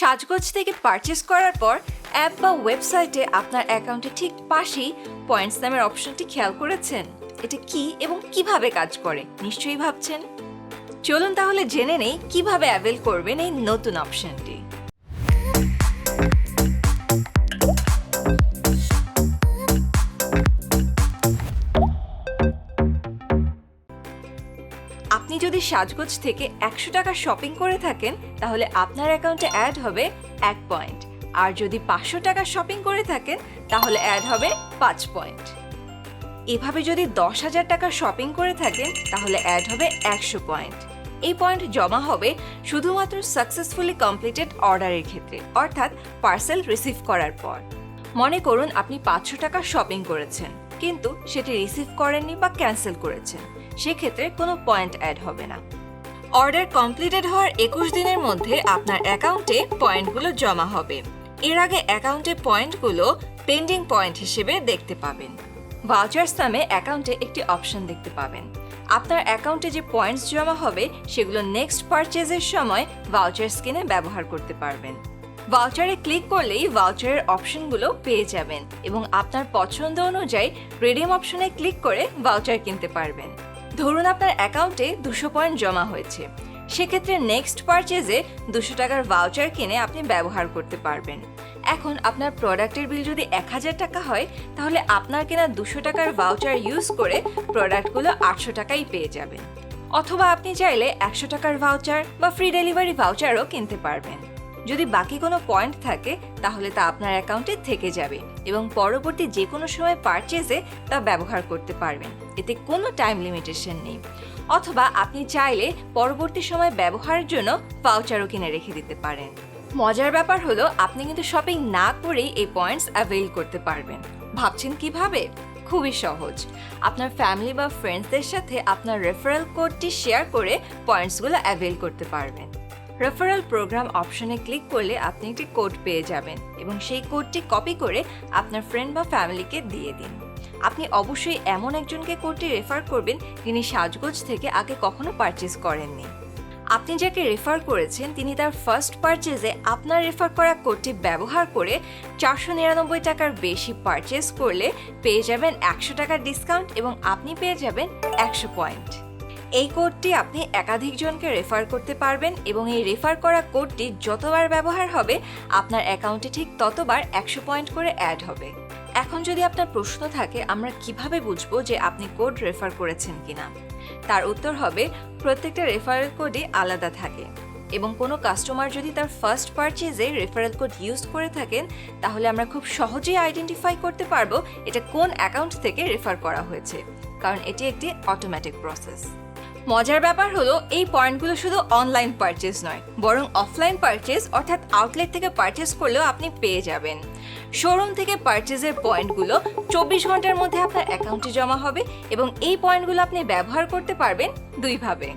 সাজগোজ থেকে পারচেস করার পর অ্যাপ বা ওয়েবসাইটে আপনার অ্যাকাউন্টে ঠিক পাশেই পয়েন্টস নামের অপশনটি খেয়াল করেছেন। এটা কি এবং কীভাবে কাজ করে, নিশ্চয়ই ভাবছেন? চলুন তাহলে জেনে নেই কীভাবে অ্যাভেল করবেন এই নতুন অপশনটি আপনি যদি সাজগোজ থেকে একশো টাকা শপিং করে থাকেন, তাহলে আপনার অ্যাকাউন্টে অ্যাড হবে এক পয়েন্ট আর যদি পাঁচশো টাকা শপিং করে থাকেন, তাহলে অ্যাড হবে পাঁচ পয়েন্ট এভাবে যদি দশ হাজার টাকা শপিং করে থাকেন, তাহলে অ্যাড হবে একশো পয়েন্ট এই পয়েন্ট জমা হবে শুধুমাত্র সাকসেসফুলি কমপ্লিটেড অর্ডারের ক্ষেত্রে, অর্থাৎ পার্সেল রিসিভ করার পর। মনে করুন আপনি পাঁচশো টাকা শপিং করেছেন। কিন্তু সেটি রিসিভ করেননি বা ক্যান্সেল করেছেন সেক্ষেত্রে কোনো পয়েন্ট অ্যাড হবে না। অর্ডার কমপ্লিটেড হওয়ার একুশ দিনের মধ্যে আপনার অ্যাকাউন্টে পয়েন্টগুলো জমা হবে। এর আগে অ্যাকাউন্টে পয়েন্টগুলো পেন্ডিং পয়েন্ট হিসেবে দেখতে পাবেন। ভাউচার্স নামে অ্যাকাউন্টে একটি অপশন দেখতে পাবেন। আপনার অ্যাকাউন্টে যে পয়েন্টস জমা হবে, সেগুলো নেক্সট পারচেজের সময় ভাউচার স্কিনে ব্যবহার করতে পারবেন। ভাউচারে ক্লিক করলেই ভাউচারের অপশনগুলো পেয়ে যাবেন এবং আপনার পছন্দ অনুযায়ী রিডিম অপশনে ক্লিক করে ভাউচার কিনতে পারবেন। ধরুন আপনার অ্যাকাউন্টে দুশো পয়েন্ট জমা হয়েছে। সেক্ষেত্রে নেক্সট পারচেজে দুশো টাকার ভাউচার কিনে আপনি ব্যবহার করতে পারবেন। এখন আপনার প্রোডাক্টের বিল যদি এক হাজার টাকা হয়, তাহলে আপনার কেনা দুশো টাকার ভাউচার ইউজ করে প্রোডাক্টগুলো আটশো টাকাই পেয়ে যাবেন। অথবা আপনি চাইলে একশো টাকার ভাউচার বা ফ্রি ডেলিভারি ভাউচারও কিনতে পারবেন। যদি বাকি কোনো পয়েন্ট থাকে, তাহলে তা আপনার অ্যাকাউন্টে থেকে যাবে এবং পরবর্তী যে কোনো সময় পারচেজে তা ব্যবহার করতে পারবেন। এতে কোনো টাইম লিমিটেশন নেই। অথবা আপনি চাইলে পরবর্তী সময় ব্যবহারের জন্য ভাউচারও কিনে রেখে দিতে পারেন। মজার ব্যাপার হলো, আপনি কিন্তু শপিং না করেই এই পয়েন্টস অ্যাভেল করতে পারবেন। ভাবছেন কীভাবে? খুবই সহজ। আপনার ফ্যামিলি বা ফ্রেন্ডসদের সাথে আপনার রেফারেল কোডটি শেয়ার করে পয়েন্টসগুলো অ্যাভেল করতে পারবেন। রেফারেল প্রোগ্রাম অপশনে ক্লিক করলে আপনি একটি কোড পেয়ে যাবেন এবং সেই কোডটি কপি করে আপনার ফ্রেন্ড বা ফ্যামিলিকে দিয়ে দিন। আপনি অবশ্যই এমন একজনকে কোডটি রেফার করবেন যিনি সাজগোজ থেকে আগে কখনো পারচেস করেননি। আপনি যাকে রেফার করেছেন, তিনি তার ফার্স্ট পারচেজে আপনার রেফার করা কোডটি ব্যবহার করে চারশো নিরানব্বই টাকার বেশি পারচেস করলে পেয়ে যাবেন একশো টাকার ডিসকাউন্ট এবং আপনি পেয়ে যাবেন একশো পয়েন্ট এই কোডটি আপনি একাধিক জনকে রেফার করতে পারবেন এবং এই রেফার করা কোডটি যতবার ব্যবহার হবে, আপনার অ্যাকাউন্টে ঠিক ততবার একশো পয়েন্ট করে অ্যাড হবে। এখন যদি আপনার প্রশ্ন থাকে, আমরা কীভাবে বুঝব যে আপনি কোড রেফার করেছেন কিনা? তার উত্তর হবে, প্রত্যেকটা রেফারেল কোডই আলাদা থাকে এবং কোনো কাস্টমার যদি তার ফার্স্ট পারচেজে রেফারেল কোড ইউজ করে থাকেন, তাহলে আমরা খুব সহজেই আইডেন্টিফাই করতে পারব এটা কোন অ্যাকাউন্ট থেকে রেফার করা হয়েছে, কারণ এটি একটি অটোমেটিক প্রসেস মজার ব্যাপার হলো, এই পয়েন্টগুলো শুধু অনলাইন পারচেজ নয়, বরং অফলাইন পারচেজ অর্থাৎ আউটলেট থেকে পারচেজ করলেও আপনি পেয়ে যাবেন। শোরুম থেকে পারচেজের পয়েন্টগুলো চব্বিশ ঘণ্টার মধ্যে আপনার অ্যাকাউন্টে জমা হবে এবং এই পয়েন্টগুলো আপনি ব্যবহার করতে পারবেন দুইভাবে।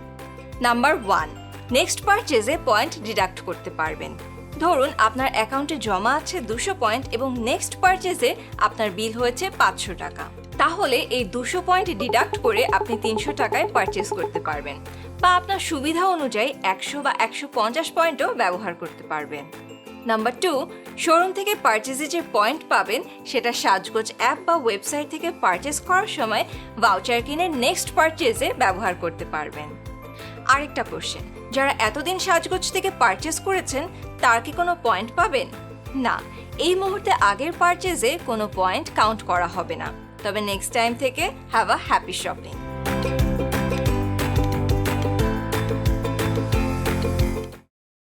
নাম্বার ওয়ান নেক্সট পারচেজে পয়েন্ট ডিডাক্ট করতে পারবেন। ধরুন আপনার অ্যাকাউন্টে জমা আছে দুশো পয়েন্ট এবং নেক্সট পারচেজে আপনার বিল হয়েছে পাঁচশো টাকা। তাহলে এই দুশো পয়েন্ট ডিডাক্ট করে আপনি তিনশো টাকায় পারচেস করতে পারবেন বা আপনার সুবিধা অনুযায়ী একশো বা একশো পঞ্চাশ পয়েন্টও ব্যবহার করতে পারবেন। নাম্বার টু শোরুম থেকে পারচেজে যে পয়েন্ট পাবেন, সেটা সাজগোজ অ্যাপ বা ওয়েবসাইট থেকে পারচেস করার সময় ভাউচার কিনে নেক্সট পারচেজে ব্যবহার করতে পারবেন। আরেকটা কোশ্চেন যারা এতদিন সাজগোজ থেকে পারচেস করেছেন, তার কি কোনো পয়েন্ট পাবেন? না, এই মুহূর্তে আগের পারচেজে কোনো পয়েন্ট কাউন্ট করা হবে না। তবে নেক্সট টাইম থেকে হ্যাভ আ হ্যাপি শপিং